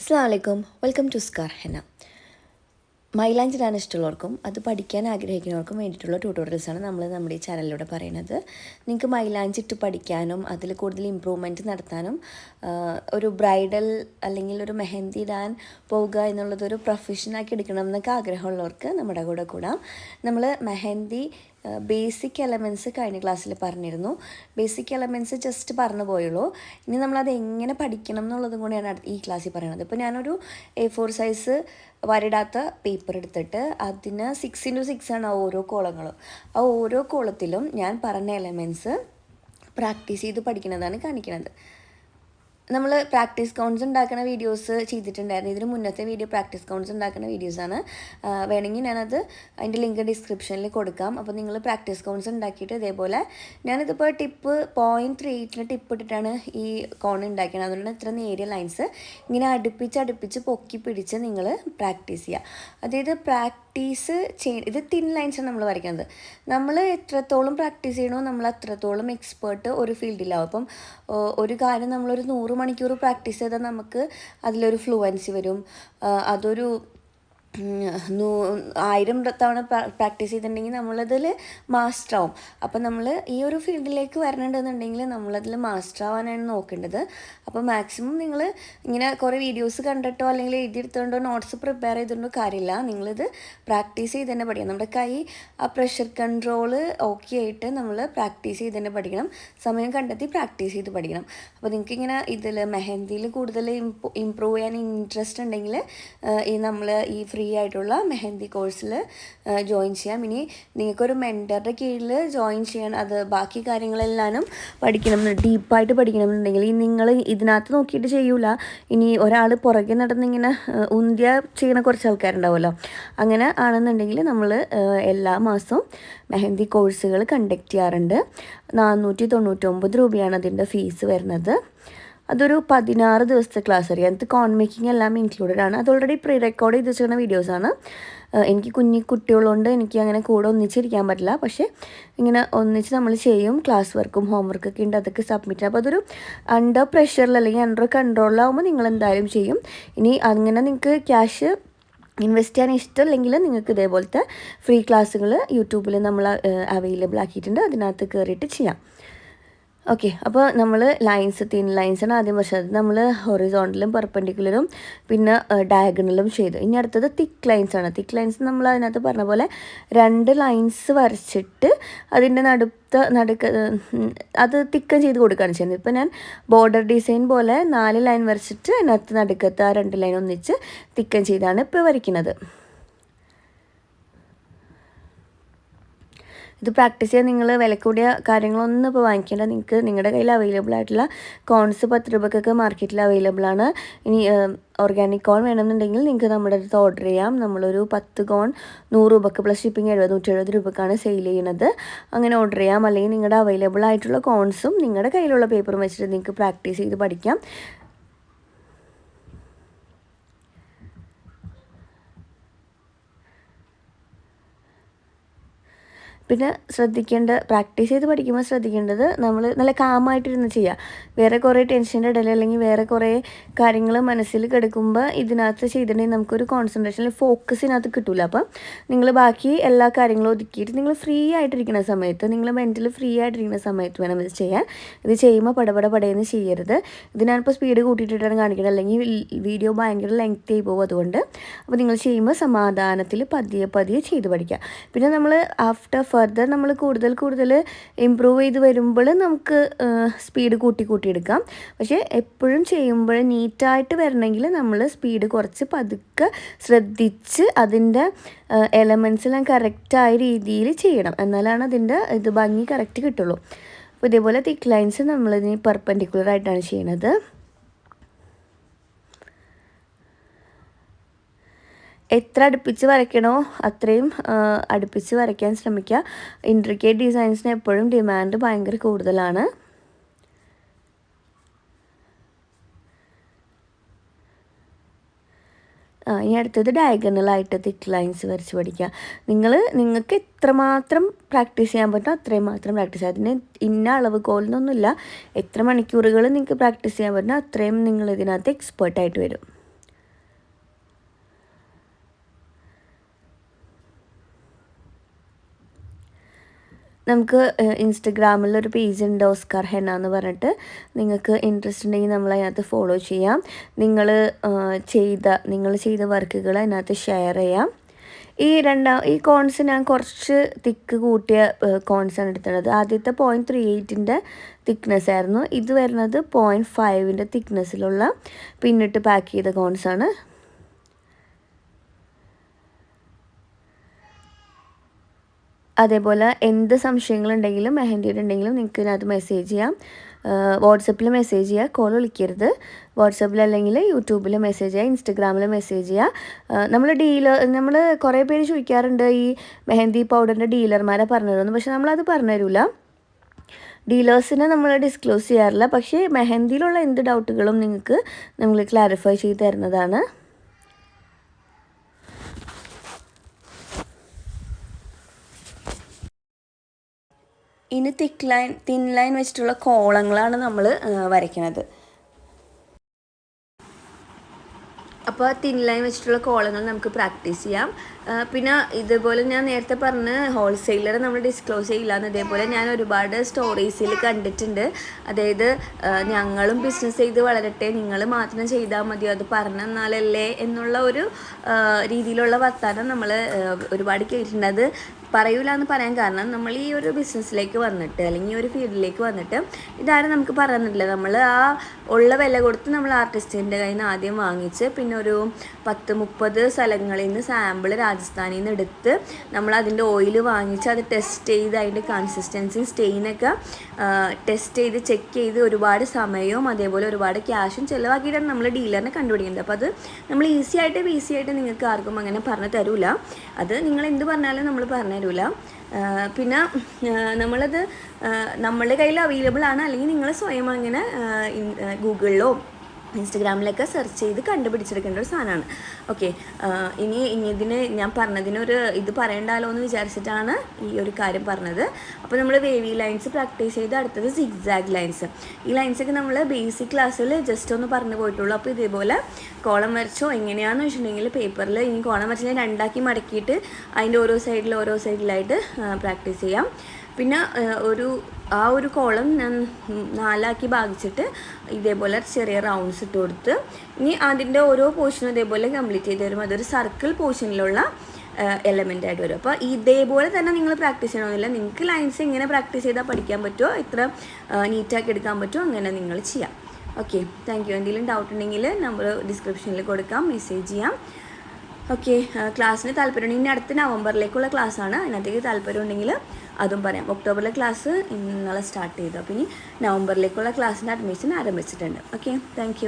അസ്സാം വലൈക്കും welcome to scar Hena. മൈലാഞ്ചിടാൻ ഇഷ്ടമുള്ളവർക്കും അത് പഠിക്കാൻ ആഗ്രഹിക്കുന്നവർക്കും വേണ്ടിയിട്ടുള്ള ട്യൂട്ടോറിയൽസാണ് നമ്മൾ നമ്മുടെ ഈ ചാനലിലൂടെ പറയുന്നത്. നിങ്ങൾക്ക് മൈലാഞ്ചിട്ട് പഠിക്കാനും അതിൽ കൂടുതൽ ഇമ്പ്രൂവ്മെന്റ് നടത്താനും ഒരു ബ്രൈഡൽ അല്ലെങ്കിൽ ഒരു മെഹന്തി ഇടാൻ പോവുക എന്നുള്ളതൊരു പ്രൊഫഷനാക്കി എടുക്കണം എന്നൊക്കെ ആഗ്രഹമുള്ളവർക്ക് നമ്മുടെ കൂടെ കൂടാം. നമ്മൾ മെഹന്തി ബേസിക് എലമെന്റ്സ് കഴിഞ്ഞ ക്ലാസ്സിൽ പറഞ്ഞിരുന്നു. ബേസിക് എലമെന്റ്സ് ജസ്റ്റ് പറഞ്ഞു പോയുള്ളൂ. ഇനി നമ്മളത് എങ്ങനെ പഠിക്കണം എന്നുള്ളതും കൂടിയാണ് ഈ ക്ലാസ്സിൽ പറയുന്നത് ഇപ്പോൾ ഞാനൊരു എ ഫോർ സൈസ് വരിടാത്ത പേപ്പർ എടുത്തിട്ട് അതിന് സിക്സ് ഇന്റു സിക്സ് ആണ് ഓരോ കോളങ്ങളും. ആ ഓരോ കോളത്തിലും ഞാൻ പറഞ്ഞ എലമെന്റ്സ് പ്രാക്ടീസ് ചെയ്ത് പഠിക്കുന്നതാണ് കാണിക്കുന്നത് നമ്മൾ പ്രാക്ടീസ് കൗണ്ട്സ് ഉണ്ടാക്കുന്ന വീഡിയോസ് ചെയ്തിട്ടുണ്ടായിരുന്നു. ഇതിന് മുന്നത്തെ വീഡിയോ പ്രാക്ടീസ് കൗണ്ട്സ് ഉണ്ടാക്കുന്ന വീഡിയോസാണ് വേണമെങ്കിൽ ഞാനത് അതിന്റെ ലിങ്ക് ഡിസ്ക്രിപ്ഷനിൽ കൊടുക്കാം. അപ്പോൾ നിങ്ങൾ പ്രാക്ടീസ് കൗണ്ട്സ് ഉണ്ടാക്കിയിട്ട് ഇതേപോലെ ഞാനിതിപ്പോൾ ടിപ്പ് പോയിന്റ് ത്രീ എയ്റ്റിന് ടിപ്പ് ഇട്ടിട്ടാണ് ഈ കോൺ ഉണ്ടാക്കിയത് അതുകൊണ്ടാണ് ഇത്ര നേരിയ ലൈൻസ് ഇങ്ങനെ അടുപ്പിച്ച് അടുപ്പിച്ച് പൊക്കി പിടിച്ച് നിങ്ങൾ പ്രാക്ടീസ് ചെയ്യുക. അതായത് പ്രാക്ടീസ് ചെയ്യ ഇത് തിൻ ലൈൻസാണ് നമ്മൾ വരയ്ക്കുന്നത്. നമ്മൾ എത്രത്തോളം പ്രാക്ടീസ് ചെയ്യണോ നമ്മൾ അത്രത്തോളം എക്സ്പേർട്ട് ഒരു ഫീൽഡിലാവും അപ്പം ഒരു കാര്യം നമ്മളൊരു നൂറ് മണിക്കൂർ പ്രാക്ടീസ് ചെയ്താൽ നമുക്ക് അതിലൊരു ഫ്ലുവൻസി വരും. അതൊരു നൂ- ആയിരം തവണ പ്രാക്ടീസ് ചെയ്തിട്ടുണ്ടെങ്കിൽ നമ്മളതിൽ മാസ്റ്റർ ആവും അപ്പം നമ്മൾ ഈ ഒരു ഫീൽഡിലേക്ക് വരണമെന്നുണ്ടെങ്കിൽ നമ്മളതിൽ മാസ്റ്റർ ആവാനാണ് നോക്കേണ്ടത്. അപ്പോൾ മാക്സിമം നിങ്ങൾ ഇങ്ങനെ കുറേ വീഡിയോസ് കണ്ടിട്ടോ അല്ലെങ്കിൽ എഴുതിയെടുത്തോണ്ടോ നോട്ട്സ് പ്രിപ്പയർ ചെയ്തുകൊണ്ടോ കാര്യമില്ല. നിങ്ങളിത് പ്രാക്ടീസ് ചെയ്ത് തന്നെ പഠിക്കണം. നമ്മുടെ കൈ ആ പ്രഷർ കൺട്രോൾ ഓക്കെ ആയിട്ട് നമ്മൾ പ്രാക്ടീസ് ചെയ്ത് തന്നെ പഠിക്കണം. സമയം കണ്ടെത്തി പ്രാക്ടീസ് ചെയ്ത് പഠിക്കണം. അപ്പോൾ നിങ്ങൾക്ക് ഇങ്ങനെ ഇതിൽ മെഹന്തിയിൽ കൂടുതൽ ഇമ്പ്രൂവ് ചെയ്യാൻ ഇൻട്രസ്റ്റ് ഉണ്ടെങ്കിൽ ഈ നമ്മൾ ഈ ഫ്രീ ആയിട്ടുള്ള മെഹന്തി കോഴ്സിൽ ജോയിൻ ചെയ്യാം. ഇനി നിങ്ങൾക്കൊരു മെന്ററുടെ കീഴിൽ ജോയിൻ ചെയ്യാൻ അത് ബാക്കി കാര്യങ്ങളെല്ലാനും പഠിക്കണം ഡീപ്പായിട്ട് പഠിക്കണം എന്നുണ്ടെങ്കിൽ ഈ നിങ്ങൾ ഇതിനകത്ത് നോക്കിയിട്ട് ചെയ്യൂല. ഇനി ഒരാൾ പുറകെ നടന്നിങ്ങനെ ഉന്തിയ ചെയ്യുന്ന കുറച്ച് ആൾക്കാരുണ്ടാവുമല്ലോ. അങ്ങനെ ആണെന്നുണ്ടെങ്കിൽ നമ്മൾ എല്ലാ മാസവും മെഹന്തി കോഴ്സുകൾ കണ്ടക്ട് ചെയ്യാറുണ്ട്. നാനൂറ്റി തൊണ്ണൂറ്റൊമ്പത് രൂപയാണ് അതിന്റെ ഫീസ് വരുന്നത്. അതൊരു പതിനാറ് ദിവസത്തെ ക്ലാസ് ആയിരിക്കും. അതിനകത്ത് കോൺ മേക്കിംഗ് എല്ലാം ഇൻക്ലൂഡഡ് ആണ്. അത് ഓൾറെഡി പ്രീ റെക്കോർഡ് ചെയ്ത് വെച്ചിരുന്ന വീഡിയോസാണ് എനിക്ക് കുഞ്ഞി കുട്ടികളുണ്ട്. എനിക്ക് അങ്ങനെ കൂടെ ഒന്നിച്ചിരിക്കാൻ പറ്റില്ല. പക്ഷേ ഇങ്ങനെ ഒന്നിച്ച് നമ്മൾ ചെയ്യും. ക്ലാസ് വർക്കും ഹോംവർക്കൊക്കെ ഉണ്ട്. അതൊക്കെ സബ്മിറ്റ് അപ്പോൾ അതൊരു അണ്ടർ പ്രഷറിൽ അല്ലെങ്കിൽ അണ്ടർ കൺട്രോളിലാവുമ്പോൾ നിങ്ങൾ എന്തായാലും ചെയ്യും. ഇനി അങ്ങനെ നിങ്ങൾക്ക് ക്യാഷ് ഇൻവെസ്റ്റ് ചെയ്യാൻ ഇഷ്ടമില്ലെങ്കിൽ നിങ്ങൾക്ക് ഇതേപോലത്തെ ഫ്രീ ക്ലാസ്സുകൾ യൂട്യൂബിൽ നമ്മൾ അവൈലബിൾ ആക്കിയിട്ടുണ്ട്. അതിനകത്ത് കയറിയിട്ട് ചെയ്യാം. ഓക്കെ അപ്പോൾ നമ്മൾ ലൈൻസ് തിൻ ലൈൻസാണ് ആദ്യം അത് നമ്മൾ ഹൊറിസോണ്ടലും പെർപ്പൻഡിക്കുലറും പിന്നെ ഡയഗണലും ചെയ്തു. ഇനി അടുത്തത് തിക്ക് ലൈൻസ് ആണ്. തിക്ക് ലൈൻസ് നമ്മൾ അതിനകത്ത് പറഞ്ഞ പോലെ രണ്ട് ലൈൻസ് വരച്ചിട്ട് അതിന്റെ നടുത്ത നടുക്ക് അത് തിക്കം ചെയ്ത് കൊടുക്കുകയാണ് ചെയ്യുന്നത്. ഇപ്പോൾ ഞാൻ ബോർഡർ ഡിസൈൻ പോലെ നാല് ലൈൻ വരച്ചിട്ട് അതിനകത്ത് നടുക്കത്ത് ആ രണ്ട് ലൈൻ ഒന്നിച്ച് തിക്കം ചെയ്താണ് ഇപ്പോൾ വരയ്ക്കുന്നത്. ഇത് പ്രാക്ടീസ് ചെയ്യാൻ നിങ്ങൾ വില കൂടിയ കാര്യങ്ങളൊന്നും ഇപ്പോൾ വാങ്ങിക്കേണ്ട. നിങ്ങൾക്ക് നിങ്ങളുടെ കയ്യിൽ അവൈലബിൾ ആയിട്ടുള്ള കോൺസ് പത്ത് രൂപക്കൊക്കെ മാർക്കറ്റിൽ അവൈലബിൾ ആണ്. ഇനി ഓർഗാനിക് കോൺ വേണമെന്നുണ്ടെങ്കിൽ നിങ്ങൾക്ക് നമ്മുടെ അടുത്ത് ഓർഡർ ചെയ്യാം. നമ്മളൊരു പത്ത് കോൺ നൂറ് രൂപക്ക് പ്ലസ് ഷിപ്പിംഗ് എഴുപത് നൂറ്റി എഴുപത് രൂപക്കാണ് സെയിൽ ചെയ്യുന്നത് അങ്ങനെ ഓർഡർ ചെയ്യാം. അല്ലെങ്കിൽ നിങ്ങളുടെ അവൈലബിൾ ആയിട്ടുള്ള കോൺസും നിങ്ങളുടെ കയ്യിലുള്ള പേപ്പറും വെച്ചിട്ട് നിങ്ങൾക്ക് പ്രാക്ടീസ് ചെയ്ത് പഠിക്കാം. പിന്നെ ശ്രദ്ധിക്കേണ്ട പ്രാക്ടീസ് ചെയ്ത് പഠിക്കുമ്പോൾ ശ്രദ്ധിക്കേണ്ടത് നമ്മൾ നല്ല കാമായിട്ടിരുന്ന് ചെയ്യുക. വേറെ കുറേ ടെൻഷന്റെ ഇടയിൽ അല്ലെങ്കിൽ വേറെ കുറേ കാര്യങ്ങൾ മനസ്സിൽ കിടക്കുമ്പോൾ ഇതിനകത്ത് ചെയ്തിട്ടുണ്ടെങ്കിൽ നമുക്കൊരു കോൺസെൻട്രേഷൻ ഫോക്കസ് ഇതിനകത്ത് കിട്ടില്ല അപ്പം നിങ്ങൾ ബാക്കി എല്ലാ കാര്യങ്ങളും ഒതുക്കിയിട്ട് നിങ്ങൾ ഫ്രീ ആയിട്ടിരിക്കുന്ന സമയത്ത് നിങ്ങൾ മെന്റലി ഫ്രീ ആയിട്ടിരിക്കുന്ന സമയത്ത് വേണം ഇത് ചെയ്യാൻ. ഇത് ചെയ്യുമ്പോൾ പടപട പടയെന്ന് ചെയ്യരുത്. ഇത് ഞാനിപ്പോൾ സ്പീഡ് കൂട്ടിയിട്ടാണ് കാണിക്കുന്നത്. അല്ലെങ്കിൽ വീഡിയോ ഭയങ്കര ലെങ്ത് ആയി പോകും അതുകൊണ്ട്. അപ്പോൾ നിങ്ങൾ ചെയ്യുമ്പോൾ സമാധാനത്തിൽ പതിയെ പതിയെ ചെയ്ത് പഠിക്കുക. പിന്നെ നമ്മൾ ആഫ്റ്റർ ഫർദർ നമ്മൾ കൂടുതൽ കൂടുതൽ ഇമ്പ്രൂവ് ചെയ്ത് വരുമ്പോൾ നമുക്ക് സ്പീഡ് കൂട്ടി കൂട്ടിയെടുക്കാം പക്ഷേ എപ്പോഴും ചെയ്യുമ്പോൾ നീറ്റായിട്ട് വരണമെങ്കിൽ നമ്മൾ സ്പീഡ് കുറച്ച് പതുക്കെ ശ്രദ്ധിച്ച് അതിന്റെ എലമെൻസ് എല്ലാം കറക്റ്റായ രീതിയിൽ ചെയ്യണം. എന്നാലാണ് അതിന്റെ ഇത് ഭംഗി കറക്റ്റ് കിട്ടുള്ളൂ. അപ്പോൾ ഇതേപോലെ തിക്ക് ലൈൻസ് നമ്മളിതിന് പെർപ്പൻഡിക്കുലർ ആയിട്ടാണ് ചെയ്യണത്. എത്ര അടുപ്പിച്ച് വരയ്ക്കണോ അത്രയും അടുപ്പിച്ച് വരയ്ക്കാൻ ശ്രമിക്കുക. ഇൻട്രിക്കേറ്റ് ഡിസൈൻസിന് എപ്പോഴും ഡിമാൻഡ് ഭയങ്കര കൂടുതലാണ്. ഇനി അടുത്തത് ഡയഗണലായിട്ട് തിക്ക് ലൈൻസ് വരച്ച് പഠിക്കുക. നിങ്ങൾ നിങ്ങൾക്ക് എത്രമാത്രം പ്രാക്ടീസ് ചെയ്യാൻ പറ്റും അത്രയും മാത്രം പ്രാക്ടീസ് ചെയ്യുക. അതിന് ഇന്ന അളവ് കോലെന്നൊന്നുമില്ല എത്ര മണിക്കൂറുകൾ നിങ്ങൾക്ക് പ്രാക്ടീസ് ചെയ്യാൻ പറ്റും അത്രയും നിങ്ങൾ ഇതിനകത്ത് എക്സ്പേർട്ടായിട്ട് വരും. നമുക്ക് ഇൻസ്റ്റഗ്രാമിൽ ഒരു പേജ് ഉണ്ട് ഓസ്കാർ ഹെന്ന എന്ന് പറഞ്ഞിട്ട്. നിങ്ങൾക്ക് ഇൻട്രസ്റ്റ് ഉണ്ടെങ്കിൽ നമ്മൾ അതിനകത്ത് ഫോളോ ചെയ്യാം. നിങ്ങൾ ചെയ്ത നിങ്ങൾ ചെയ്ത വർക്കുകൾ അതിനകത്ത് ഷെയർ ചെയ്യാം. ഈ രണ്ടാം ഈ കോൺസ് ഞാൻ കുറച്ച് തിക്ക് കൂട്ടിയ കോൺസാണ് എടുത്തത് ആദ്യത്തെ പോയിന്റ് ത്രീ എയ്റ്റിന്റെ തിക്നെസ് ആയിരുന്നു. ഇത് വരുന്നത് പോയിന്റ് ഫൈവിന്റെ തിക്നെസ്സിലുള്ള പിന്നിട്ട് പാക്ക് ചെയ്ത കോൺസാണ് അതേപോലെ എന്ത് സംശയങ്ങളുണ്ടെങ്കിലും മെഹന്തിയുടെ ഉണ്ടെങ്കിലും നിങ്ങൾക്ക് ഇതിനകത്ത് മെസ്സേജ് ചെയ്യാം വാട്സപ്പിൽ മെസ്സേജ് ചെയ്യുക കോൾ വിളിക്കരുത്. വാട്സപ്പിൽ അല്ലെങ്കിൽ യൂട്യൂബിൽ മെസ്സേജ് ചെയ്യുക ഇൻസ്റ്റഗ്രാമിൽ മെസ്സേജ് ചെയ്യുക നമ്മൾ ഡീലർ നമ്മൾ കുറേ പേര് ചോദിക്കാറുണ്ട് ഈ മെഹന്തി പൗഡറിന്റെ ഡീലർമാരെ പറഞ്ഞു പക്ഷെ നമ്മളത് പറഞ്ഞുതരില്ല ഡീലേഴ്സിനെ നമ്മൾ ഡിസ്ക്ലോസ് ചെയ്യാറില്ല. പക്ഷേ മെഹന്തിയിലുള്ള എന്ത് ഡൗട്ടുകളും നിങ്ങൾക്ക് നമ്മൾ ക്ലാരിഫൈ ചെയ്ത് തരുന്നതാണ്. ഇനി തിക്ക് ലൈൻ തിൻ ലൈൻ വെച്ചിട്ടുള്ള കോളങ്ങളാണ് നമ്മൾ വരയ്ക്കുന്നത് അപ്പോൾ തിൻ ലൈൻ വെച്ചിട്ടുള്ള കോളങ്ങൾ നമുക്ക് പ്രാക്ടീസ് ചെയ്യാം. പിന്നെ ഇതുപോലെ ഞാൻ നേരത്തെ പറഞ്ഞ് ഹോൾസെയിലർ നമ്മൾ ഡിസ്ക്ലോസ് ചെയ്യില്ല എന്ന് ഇതേപോലെ ഞാൻ ഒരുപാട് സ്റ്റോറീസിൽ കണ്ടിട്ടുണ്ട്. അതായത് ഞങ്ങളും ബിസിനസ് ചെയ്ത് വളരട്ടെ നിങ്ങൾ മാത്രം ചെയ്താൽ മതിയോ അത് പറഞ്ഞെന്നാലല്ലേ എന്നുള്ള ഒരു രീതിയിലുള്ള വർത്താനം നമ്മൾ ഒരുപാട് കേട്ടിട്ടുണ്ട്. അത് പറയൂല എന്ന് പറയാൻ കാരണം നമ്മൾ ഈ ഒരു ബിസിനസ്സിലേക്ക് വന്നിട്ട് അല്ലെങ്കിൽ ഈ ഒരു ഫീൽഡിലേക്ക് വന്നിട്ട് ഇതാരും നമുക്ക് പറയുന്നില്ല നമ്മൾ ആ ഉള്ള വില കൊടുത്ത് നമ്മൾ ആർട്ടിസ്റ്റിന്റെ കയ്യിൽ നിന്ന് ആദ്യം വാങ്ങിച്ച് പിന്നെ ഒരു പത്ത് മുപ്പത് സ്ഥലങ്ങളിൽ നിന്ന് സാമ്പിൾ രാജസ്ഥാനിൽ നിന്ന് എടുത്ത് നമ്മൾ അതിന്റെ ഓയിൽ വാങ്ങിച്ച് അത് ടെസ്റ്റ് ചെയ്ത് അതിന്റെ കൺസിസ്റ്റൻസി സ്റ്റെയിനൊക്കെ ടെസ്റ്റ് ചെയ്ത് ചെക്ക് ചെയ്ത് ഒരുപാട് സമയവും അതേപോലെ ഒരുപാട് ക്യാഷും ചിലവാക്കിയിട്ടാണ് നമ്മൾ ഡീലറിനെ കണ്ടുപിടിക്കുന്നത്. അപ്പോൾ അത് നമ്മൾ ഈസി ആയിട്ട് ഈസി ആയിട്ട് നിങ്ങൾക്ക് ആർക്കും അങ്ങനെ പറഞ്ഞു തരൂല. അത് നിങ്ങൾ എന്ത് പറഞ്ഞാലും നമ്മൾ പറഞ്ഞു തരൂല പിന്നെ നമ്മളത് നമ്മളുടെ കയ്യിൽ അവൈലബിൾ ആണ്. അല്ലെങ്കിൽ നിങ്ങൾ സ്വയം അങ്ങനെ ഗൂഗിളിലോ ഇൻസ്റ്റഗ്രാമിലൊക്കെ സെർച്ച് ചെയ്ത് കണ്ടുപിടിച്ചെടുക്കേണ്ട ഒരു സാധനമാണ്. ഓക്കെ ഇനി ഇനി ഇതിന് ഞാൻ പറഞ്ഞതിനൊരു ഇത് പറയണ്ടല്ലോ എന്ന് വിചാരിച്ചിട്ടാണ് ഈ ഒരു കാര്യം പറഞ്ഞത്. അപ്പോൾ നമ്മൾ വേവി ലൈൻസ് പ്രാക്ടീസ് ചെയ്ത് അടുത്തത് സിഗ്സാഗ് ലൈൻസ് ഈ ലൈൻസൊക്കെ നമ്മൾ ബേസിക് ക്ലാസ്സിൽ ജസ്റ്റ് ഒന്ന് പറഞ്ഞു പോയിട്ടുള്ളൂ. അപ്പോൾ ഇതേപോലെ കോളം വരച്ചോ എങ്ങനെയാണെന്ന് വെച്ചിട്ടുണ്ടെങ്കിൽ പേപ്പറിൽ ഇനി കോളം വരച്ച് രണ്ടാക്കി മടക്കിയിട്ട് അതിന്റെ ഓരോ സൈഡിൽ ഓരോ സൈഡിലായിട്ട് പ്രാക്ടീസ് ചെയ്യാം. പിന്നെ ഒരു ആ ഒരു കോളം ഞാൻ നാലാക്കി ഭാഗിച്ചിട്ട് ഇതേപോലെ ചെറിയ റൗണ്ട്സ് ഇട്ട് കൊടുത്ത് ഇനി അതിന്റെ ഓരോ പോർഷനും ഇതേപോലെ കംപ്ലീറ്റ് ചെയ്ത് വരും അതൊരു സർക്കിൾ പോർഷനിലുള്ള എലമെന്റ് ആയിട്ട് വരും. അപ്പോൾ ഇതേപോലെ തന്നെ നിങ്ങൾ പ്രാക്ടീസ് ചെയ്യണമെന്നില്ല. നിങ്ങൾക്ക് ലൈൻസ് എങ്ങനെ പ്രാക്ടീസ് ചെയ്താൽ പഠിക്കാൻ പറ്റുമോ ഇത്ര നീറ്റാക്കി എടുക്കാൻ പറ്റുമോ അങ്ങനെ നിങ്ങൾ ചെയ്യാം. ഓക്കെ താങ്ക് യു എന്തെങ്കിലും ഡൗട്ട് ഉണ്ടെങ്കിൽ നമ്പർ ഡിസ്ക്രിപ്ഷനിൽ കൊടുക്കാം മെസ്സേജ് ചെയ്യാം. ഓക്കെ ക്ലാസ്സിന് താല്പര്യം ഉണ്ടെങ്കിൽ ഇനി അടുത്ത നവംബറിലേക്കുള്ള ക്ലാസ്സാണ് അതിനകത്തേക്ക് താല്പര്യം ഉണ്ടെങ്കിൽ അതും പറയാം. ഒക്ടോബറിലെ ക്ലാസ് ഇന്നലെ സ്റ്റാർട്ട് ചെയ്തു. അപ്പോൾ ഇനി നവംബറിലേക്കുള്ള ക്ലാസ്സിന്റെ അഡ്മിഷൻ ആരംഭിച്ചിട്ടുണ്ട്. Okay thank